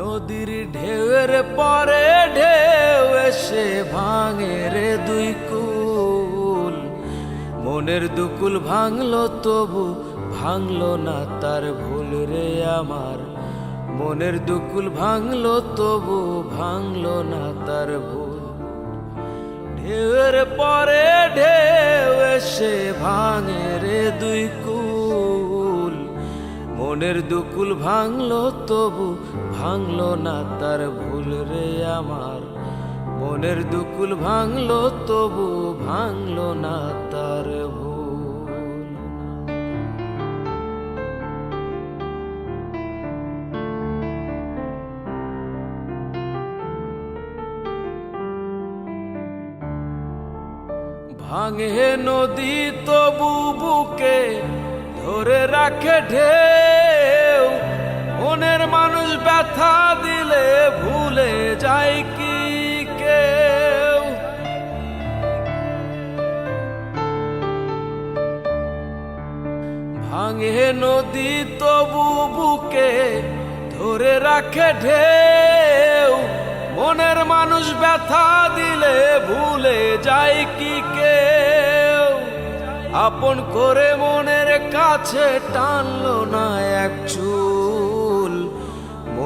নদীর ঢেউয়ের পরে ঢেউ এসে ভাঙে রে দুই কুল। মনের দুকুল ভাঙলো তবু ভাঙলো না তার ভুল রে আমার। মনের দুকুল ভাঙলো তবু ভাঙলো না তার ভুল। ঢেউয়ের পরে ঢেউ এসে ভাঙে রে দুই কুল। মনের দুকুল ভাঙলো তবু ভাঙলো না তার ভুল রে আমার। মনের দুকুল ভাঙলো, তবু ভাঙলো না তার ভুল। ভাঙে নদী, তবু বুকে ধরে রাখে ঢেউ। যায় কি কেউ। ভাঙে নদী তবু বুকে ধরে রাখে ঢেউ। মনের মানুষ ব্যথা দিলে ভুলে যায় কি কেউ। আপন করে মনের কাছে টানলো না এক চুল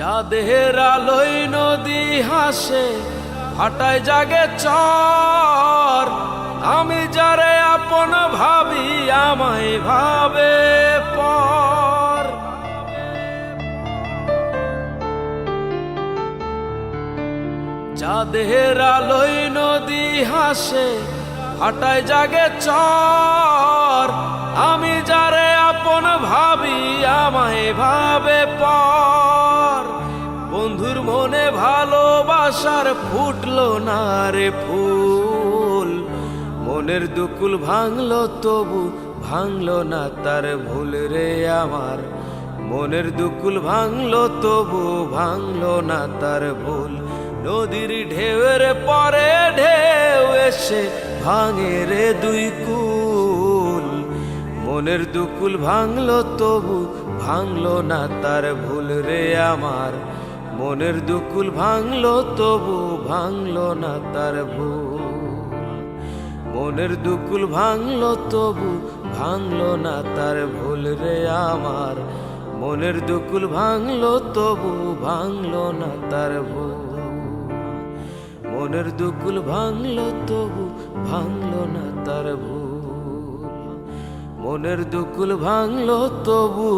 চাঁদের আলোয় নদী হাসে হাটায় জাগে চর। আমি যারে আপন ভাবি, আমায় ভাবে পর। চাঁদের আলোয় নদী হাসে হাটায় জাগে চর। আমি যারে আপন ভাবি, আমায় ভাবে পর। বন্ধুর মনে ভালোবাসার ফুটলো না রে ফুল। মনের দুকুল ভাঙলো, তবু ভাঙলো না তার ভুল রে আমার। মনের দুকুল ভাঙলো, তবু ভাঙলো না তার ভুল। নদীর ঢেউয়ের পরে ঢেউ এসে ভাঙে রে দুই কুল। মনের দুকুল ভাঙলো, তবু ভাঙলো না তার ভুল রে আমার। মনের দুকুল ভাঙলো, তবু ভাঙলো না তার ভুল। মনের দুকুল ভাঙলো, তবু ভাঙলো না তার ভুল রে আমার। মনের দুকুল ভাঙলো, তবু ভাঙলো না তার ভুল। মনের দুকুল ভাঙলো, তবু ভাঙলো না তার ভুল। মনের দুকুল ভাঙলো, তবু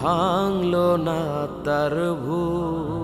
ভাঙলো না তার ভুল